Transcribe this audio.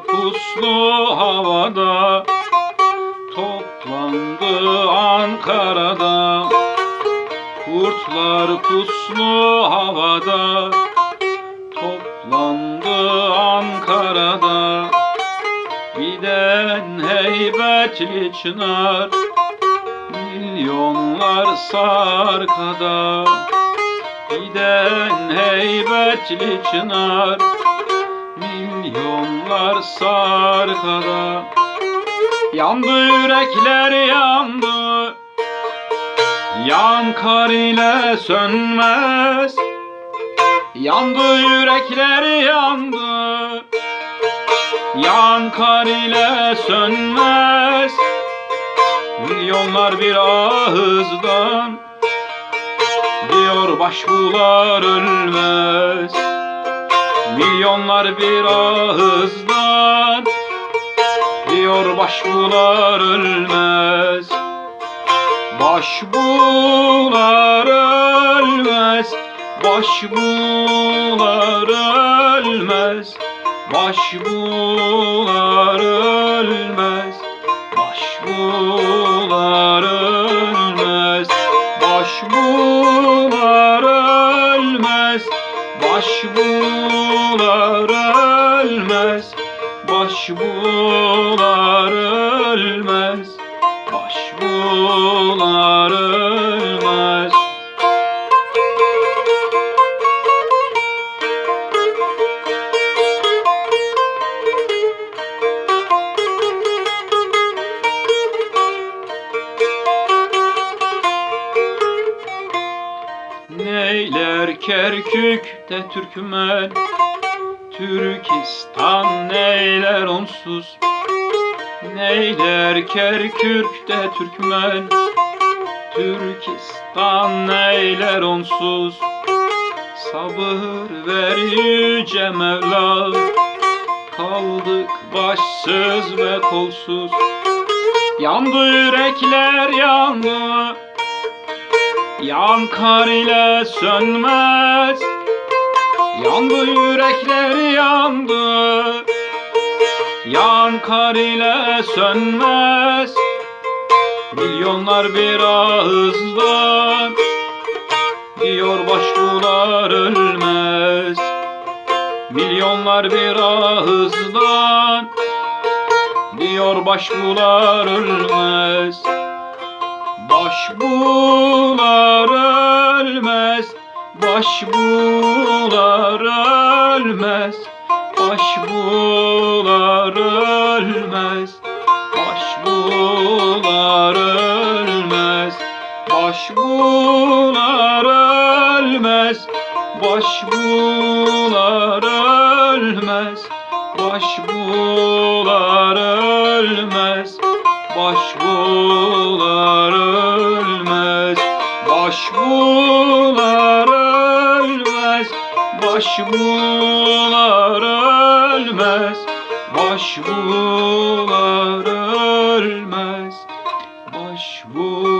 puslu havada Toplandı Ankara'da. Kurtlar puslu havada Toplandı Ankara'da. Giden heybetli çınar Milyonlar sarkada. Giden heybetli çınar Milyonlar sarkada. Yandı yürekler yandı. Yan kar ile sönmez. Yandı yürekler yandı. Yan kar ile sönmez. Milyonlar bir ağızdan Diyor başbular ölmez Milyonlar bir ağızdan Diyor başbular ölmez. Başbular ölmez Başbular ölmez. Başbular ölmez Baş bular ölmez Baş bular ölmez Kerkük'te Türkmen Türkistan neyler onsuz? Neyler Kerkük'te Türkmen Türkistan neyler onsuz? Sabır ver yüce Mevla Kaldık başsız ve kolsuz. Yandı yürekler yandı Yan kar ile sönmez. Yandı yürekler yandı. Yan kar ile sönmez. Milyonlar bir ağızdan Diyor başbular ölmez. Milyonlar bir ağızdan Diyor başbular ölmez Baş bular ölmez Baş bular ölmez Baş bular ölmez Baş bular ölmez Baş bular ölmez Baş bular ölmez Baş bular ölmez. Başbuğlar ölmez Başbuğlar ölmez Başbuğlar ölmez Başbuğlar ölmez Başbuğlar